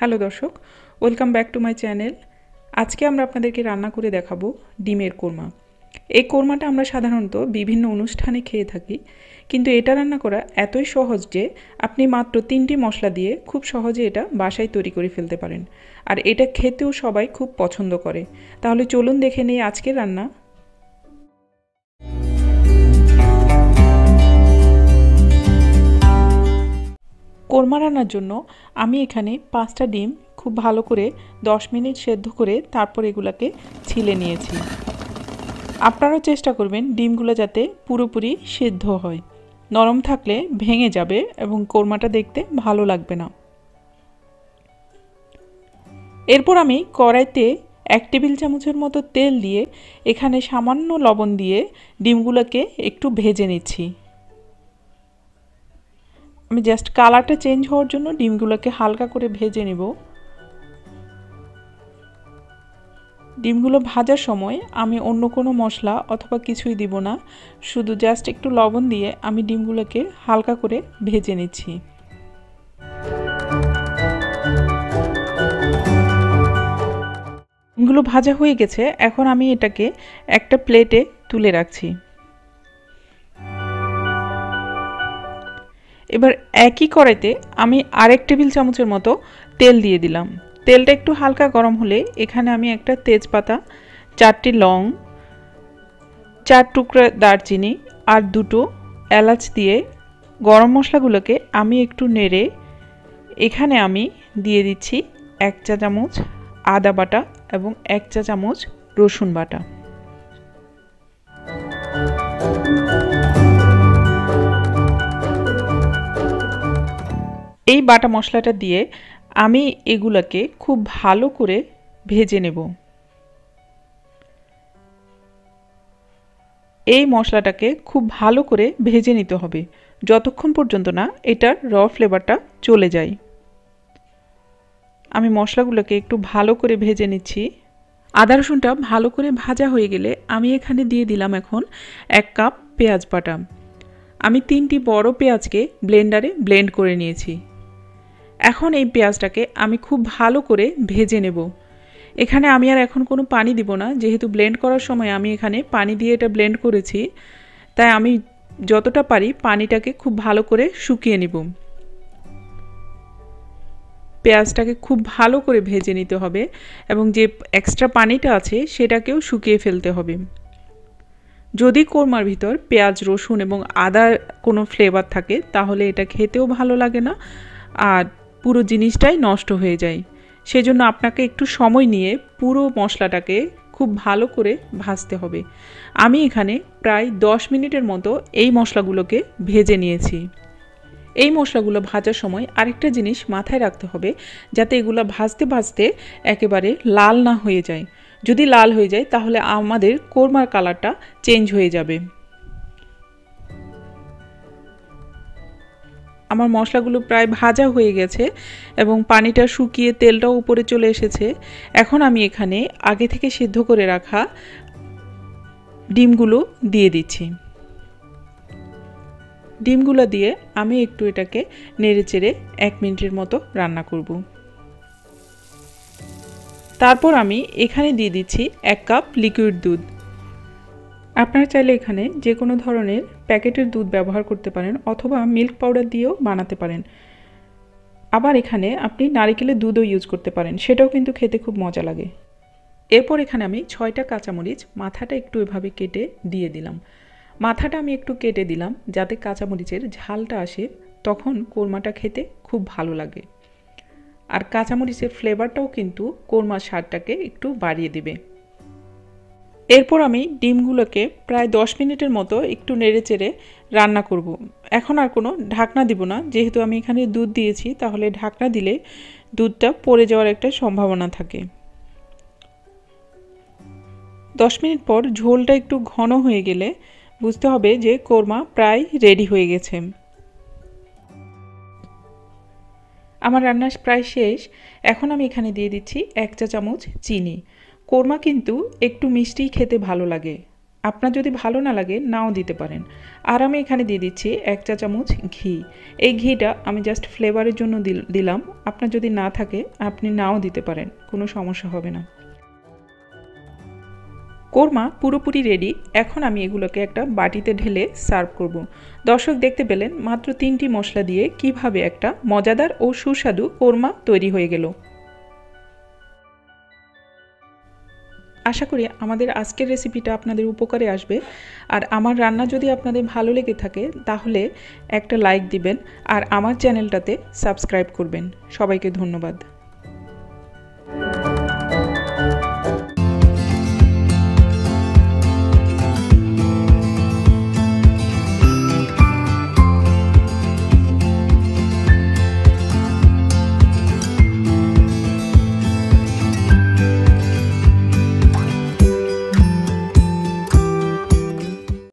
Hello দর্শক, welcome back to my channel. আজকে আমরা আপনাদেরকে রান্না করে দেখাবো ডিমের কোরমা। এই কোরমাটা আমরা সাধারণত বিভিন্ন অনুষ্ঠানে খেয়ে থাকি, কিন্তু এটা রান্না করা এতই সহজ যে আপনি মাত্র তিনটি মশলা দিয়ে খুব সহজে এটা বাসায় তৈরি করে ফেলতে পারেন। আর এটা খেতেও সবাই খুব পছন্দ করে। তাহলে চলুন দেখে নিই আজকের রান্না। কোরমা রান্নার জন্য আমি এখানে পাঁচটা ডিম খুব ভালো করে দশ মিনিট সেদ্ধ করে তারপর এগুলাকে ছিলে নিয়েছি। আপনারাও চেষ্টা করবেন ডিমগুলো যাতে পুরোপুরি সেদ্ধ হয়। নরম থাকলে ভেঙে যাবে এবং কোরমাটা দেখতে ভালো লাগবে না। এরপর আমি কড়াইতে এক টেবিল চামচের মতো তেল দিয়ে এখানে সামান্য লবণ দিয়ে ডিমগুলোকে একটু ভেজে নিচ্ছি। আমি জাস্ট কালারটা চেঞ্জ হওয়ার জন্য ডিমগুলোকে হালকা করে ভেজে নেব। ডিমগুলো ভাজার সময় আমি অন্য কোনো মশলা অথবা কিছুই দিব না, শুধু জাস্ট একটু লবণ দিয়ে আমি ডিমগুলোকে হালকা করে ভেজে নিচ্ছি। ডিমগুলো ভাজা হয়ে গেছে, এখন আমি এটাকে একটা প্লেটে তুলে রাখছি। এবার একই কড়াইতে আমি আরেক টেবিল চামচের মতো তেল দিয়ে দিলাম। তেলটা একটু হালকা গরম হলে এখানে আমি একটা তেজপাতা, চারটি লং, চার টুকরা দারচিনি আর দুটো এলাচ দিয়ে গরম মশলাগুলোকে আমি একটু নেড়ে এখানে আমি দিয়ে দিচ্ছি এক চা চামচ আদা বাটা এবং এক চা চামচ রসুন বাটা। এই বাটা মশলাটা দিয়ে আমি এগুলোকে খুব ভালো করে ভেজে নেব। এই মশলাটাকে খুব ভালো করে ভেজে নিতে হবে, যতক্ষণ পর্যন্ত না এটার র ফ্লেভারটা চলে যায়। আমি মশলাগুলোকে একটু ভালো করে ভেজে নিচ্ছি। আদা রসুনটা ভালো করে ভাজা হয়ে গেলে আমি এখানে দিয়ে দিলাম এখন এক কাপ পেঁয়াজ বাটা। আমি তিনটি বড় পেঁয়াজকে ব্লেন্ডারে ব্লেন্ড করে নিয়েছি। এখন এই পেঁয়াজটাকে আমি খুব ভালো করে ভেজে নেব। এখানে আমি আর এখন কোনো পানি দিব না। যেহেতু ব্লেন্ড করার সময় আমি এখানে পানি দিয়ে এটা ব্লেন্ড করেছি, তাই আমি যতটা পারি পানিটাকে খুব ভালো করে শুকিয়ে নিব। পেঁয়াজটাকে খুব ভালো করে ভেজে নিতে হবে এবং যে এক্সট্রা পানিটা আছে সেটাকেও শুকিয়ে ফেলতে হবে। যদি কোরমার ভিতর পেঁয়াজ, রসুন এবং আদার কোনো ফ্লেভার থাকে, তাহলে এটা খেতেও ভালো লাগে না। আর পুরো জিনিসটাই নষ্ট হয়ে যায়। সেজন্য আপনাকে একটু সময় নিয়ে পুরো মশলাটাকে খুব ভালো করে ভাজতে হবে। আমি এখানে প্রায় দশ মিনিটের মতো এই মশলাগুলোকে ভেজে নিয়েছি। এই মশলাগুলো ভাজার সময় আরেকটা জিনিস মাথায় রাখতে হবে যাতে এগুলো ভাজতে ভাজতে একেবারে লাল না হয়ে যায়। যদি লাল হয়ে যায় তাহলে আমাদের কোরমার কালারটা চেঞ্জ হয়ে যাবে। আমার মশলাগুলো প্রায় ভাজা হয়ে গেছে এবং পানিটা শুকিয়ে তেলটাও উপরে চলে এসেছে। এখন আমি এখানে আগে থেকে সিদ্ধ করে রাখা ডিমগুলো দিয়ে দিচ্ছি। ডিমগুলো দিয়ে আমি একটু এটাকে নেড়ে চেড়ে এক মিনিটের মতো রান্না করব। তারপর আমি এখানে দিয়ে দিচ্ছি এক কাপ লিকুইড দুধ। আপনারা চাইলে এখানে যে কোনো ধরনের প্যাকেটের দুধ ব্যবহার করতে পারেন অথবা মিল্ক পাউডার দিয়েও বানাতে পারেন। আবার এখানে আপনি নারিকেলের দুধও ইউজ করতে পারেন, সেটাও কিন্তু খেতে খুব মজা লাগে। এরপর এখানে আমি ছয়টা কাঁচামরিচ মাথাটা একটু এভাবে কেটে দিয়ে দিলাম। মাথাটা আমি একটু কেটে দিলাম যাতে কাঁচামরিচের ঝালটা আসে, তখন কোরমাটা খেতে খুব ভালো লাগে। আর কাঁচামরিচের ফ্লেভারটাও কিন্তু কোরমার স্বাদটাকে একটু বাড়িয়ে দেবে। এরপর আমি ডিমগুলোকে প্রায় দশ মিনিটের মতো একটু নেড়ে চেড়ে রান্না করব। এখন আর কোনো ঢাকনা দিব না। যেহেতু আমি এখানে দুধ দিয়েছি, তাহলে ঢাকনা দিলে দুধটা পড়ে যাওয়ার একটা সম্ভাবনা থাকে। দশ মিনিট পর ঝোলটা একটু ঘন হয়ে গেলে বুঝতে হবে যে কোরমা প্রায় রেডি হয়ে গেছে। আমার রান্না প্রায় শেষ। এখন আমি এখানে দিয়ে দিচ্ছি এক চা চামচ চিনি। কোরমা কিন্তু একটু মিষ্টি খেতে ভালো লাগে। আপনার যদি ভালো না লাগে, নাও দিতে পারেন। আর আমি এখানে দিয়ে দিচ্ছি এক চা চামচ ঘি। এই ঘিটা আমি জাস্ট ফ্লেভারের জন্য দিলাম। আপনার যদি না থাকে, আপনি নাও দিতে পারেন। কোনো সমস্যা হবে না। কোরমা পুরোপুরি রেডি এখন আমি এগুলোকে একটা বাটিতে ঢেলে সার্ভ করব। দর্শক দেখতে পেলেন, মাত্র তিনটি মশলা দিয়ে কীভাবে একটা মজাদার ও সুস্বাদু কোরমা তৈরি হয়ে গেল। আশা করি আমাদের আজকের রেসিপিটা আপনাদের উপকারে আসবে। আর আমার রান্না যদি আপনাদের ভালো লেগে থাকে, তাহলে একটা লাইক দিবেন আর আমার চ্যানেলটাতে সাবস্ক্রাইব করবেন। সবাইকে ধন্যবাদ।